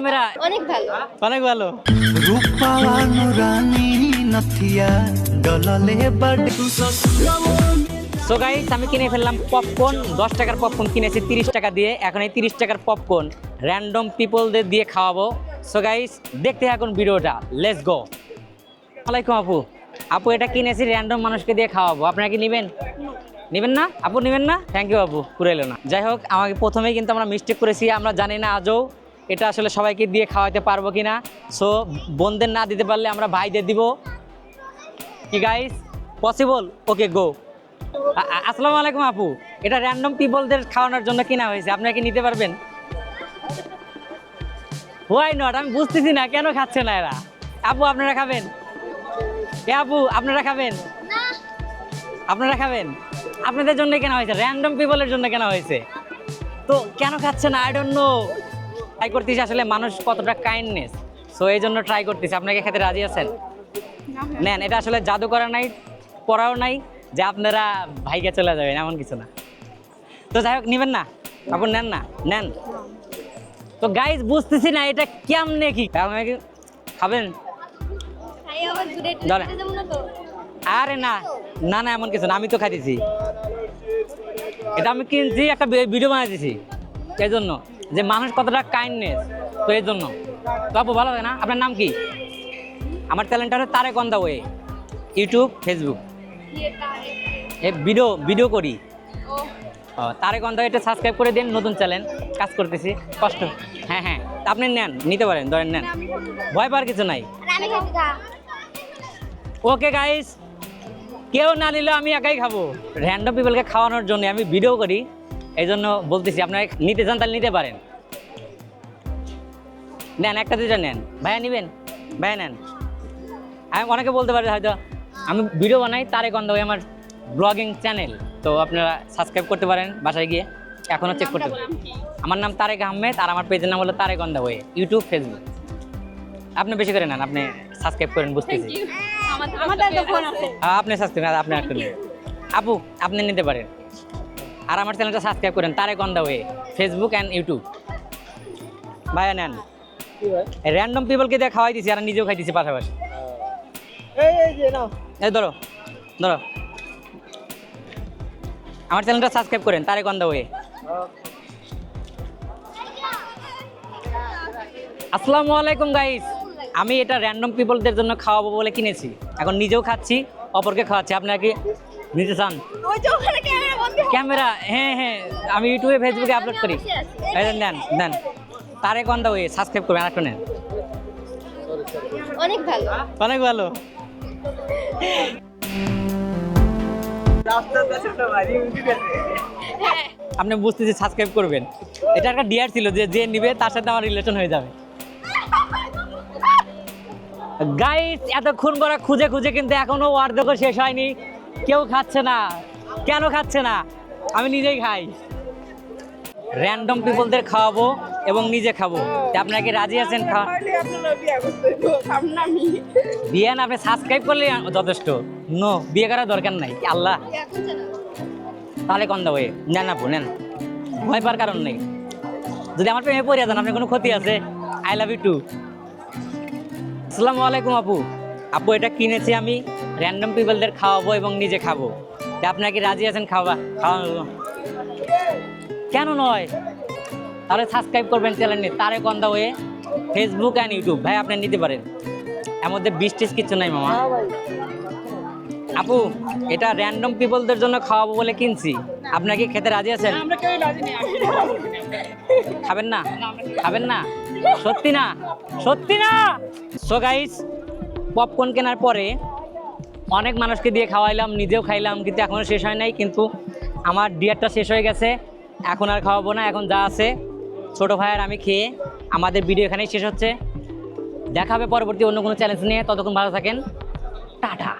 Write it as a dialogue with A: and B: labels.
A: Camera.
B: অনেক ভালো।
A: অনেক ভালো।
C: রানী নথিয়া ডললে
A: সো গাইস আমি কিনে ফেললাম পপকর্ন দশ টাকার পপকর্ন কিনেছি তিরিশ টাকা দিয়ে। এখন এই তিরিশ টাকার পপকর্ন র্যান্ডম পিপলদের দিয়ে খাওয়াবো। সো গাইস দেখতে থাকুন ভিডিওটা। লেটস গো আলাইকুম আপু। আপু এটা কিনেছি র্যান্ডম মানুষকে দিয়ে খাওয়াবো। আপনারা কি নেবেন? নেবেন না? আপু নেবেন না? থ্যাংক ইউ আপু। পুরাইলো না। যাই হোক আমাকে প্রথমেই কিন্তু আমরা মিস্টেক করেছি আমরা জানি না আজও। এটা আসলে সবাইকে দিয়ে খাওয়াতে পারব কি না সো বোনদের না দিতে পারলে আমরা ভাইদের দিব। কি গাইস পসিবল ওকে গো আসসালামু আলাইকুম আপু। এটা র্যান্ডম পিপলদের খাওয়ানোর জন্য কিনা হয়েছে? আপনারা কি নিতে পারবেন? হোয়াই নট আমি বুঝতেছি না, কেন খাচ্ছে না এরা? আপু, আপনারা খাবেন? এ আপু, আপনারা খাবেন? আপনারা খাবেন? আপনাদের জন্য কেনা হয়েছে? র্যান্ডম পিপলের জন্য কেনা হয়েছে? তো কেন খাচ্ছে না? আই ডোন্ট নো ট্রাই করতেছি আসলে মানুষ কতটা কাইন্ডনেস সো এই জন্য ট্রাই করতেছি। আপনাকে খেতে রাজি আছেন? নেন এটা আসলে জাদু করা নাই পড়াও নাই যে আপনারা ভাইকে চলে যাবেন এমন কিছু না। তো যাই হোক নেবেন না? আপনি নেন না? নেন? তো গাইজ বুঝতেছি না এটা কেমনে কি? খাবেন? আরে না না না এমন কিছু না আমি তো খাইতেছি। এটা আমি কিনছি একটা ভিডিও বানাইতেছি। এই জন্য যে মানুষ কতটা কাইন্ডনেস তো এই জন্য। তো আপু ভালো লাগে না? আপনার নাম কি? আমার ট্যালেন্ট হলো Tarek on the way YouTube Facebook A video video করি তারেক অন দা এটা সাবস্ক্রাইব করে দিন নতুন চ্যানেল কাজ করতেছি। কষ্ট। হ্যাঁ হ্যাঁ। আপনি নেন নিতে পারেন ধরেন নেন। ভয় পাওয়ার কিছু নাই।
B: আমি খাব খা।
A: ওকে গাইস কেউ না নিলেও আমি একাই খাব। র্যান্ডম পিপলকে খাওয়ানোর জন্য আমি ভিডিও করি। এই জন্য বলতেছি আপনারা নিতে চান তাহলে নিতে পারেন। নেন একটা দুইটা নেন। ভাইয়া নিবেন? ভাইয়া নেন। আমি অনেকে বলতে পারি হয়তো আমি ভিডিও বানাই তারে গন্ধ আমার ব্লগিং চ্যানেল তো আপনারা সাবস্ক্রাইব করতে পারেন বাসায় গিয়ে। এখনও চেক করতে পারেন। আমার নাম তারেক আহমেদ আর আমার পেজের নাম হলো Tarek on the way YouTube Facebook আপনি বেশি করে নেন আপনি সাবস্ক্রাইব করেন বুঝতেছি। হ্যাঁ, আপনি সাবস্ক্রাইব আপনি। আপু আপনি নিতে পারেন। আর আমার চ্যানেলটা সাবস্ক্রাইব করেন Tarek on the way Facebook and YouTube ভাইয়া নেন র্যান্ডম পিপলকে দিয়ে খাওয়াই দিছি আর নিজেও খাইতেছি পাশাপাশি। এই ধরো ধরো। আমার চ্যানেলটা সাবস্ক্রাইব করেন তারেক অন দ্য ওয়ে আসসালামু আলাইকুম গাইস আমি এটা র্যান্ডম পিপলদের জন্য খাওয়াবো বলে কিনেছি। এখন নিজেও খাচ্ছি। অপরকে খাওয়াচ্ছি। আপনারা কি নিতে চান?
B: ওই যে ওখানে ক্যামেরা
A: হ্যাঁ হ্যাঁ আমি ইউটিউবে ফেসবুকে আপলোড করি। নেন নেন। তারেক অন ওয়ে সাবস্ক্রাইব করবেন আরেকটা নেন।
B: অনেক ভালো।
A: অনেক ভালো।
B: হ্যাঁ।
A: আপনি বুঝতেছি সাবস্ক্রাইব করবেন। এটা একটা ডিয়ার ছিল যে যে নিবে তার সাথে আমার রিলেশন হয়ে যাবে। গাইস এতক্ষণ করা খুঁজে খুঁজে কিন্তু এখনও অর্ধেকও শেষ হয়নি। কেউ খাচ্ছে না। কেন খাচ্ছে না? আমি নিজেই খাই। র্যান্ডম পিপলদের খাওয়াবো এবং নিজে খাব। তা আপনারা কি রাজি আছেন? খাওয়া বিয়ে না আপনি সাবস্ক্রাইব করলে যথেষ্ট। নো বিয়ে করার দরকার নাই। আল্লাহ? তাহলে কন দাও নেন আপু নেন। ভয় পাওয়ার কারণ নেই। যদি আমার প্রেমে পড়ে যান আপনার কোনো ক্ষতি আছে? আই লাভ ইউ টু আসসালামু আলাইকুম আপু। আপু, এটা কিনেছি আমি। র্যান্ডম পিপলদের খাওয়াবো এবং নিজে খাব। তা আপনি কি রাজি আছেন? খাওয়া খাওয়া কেন নয়? তাহলে সাবস্ক্রাইব করবেন চ্যানেল তারে কন্দা হয়ে ফেসবুক অ্যান্ড ইউটিউব ভাই, আপনি নিতে পারেন। এর মধ্যে বিশ টিস কিছু নাই, মামা। আপু এটা র্যান্ডম পিপলদের জন্য খাওয়াবো বলে কিনছি। আপনারা কি খেতে রাজি আছেন? খাবেন না? খাবেন না? সত্যি না? সত্যি না? সো গাইস পপকর্ন কেনার পরে অনেক মানুষকে দিয়ে খাওয়াইলাম নিজেও খাইলাম কিন্তু এখনও শেষ হয় নাই কিন্তু আমার ডিয়ারটা শেষ হয়ে গেছে। এখন আর খাওয়াবো না এখন যা আছে। ছোটো ভাই আর আমি খেয়ে আমাদের ভিডিও এখানেই শেষ হচ্ছে। দেখা হবে পরবর্তী অন্য কোনো চ্যালেঞ্জ নিয়ে ততক্ষণ ভালো থাকেন। টাটা।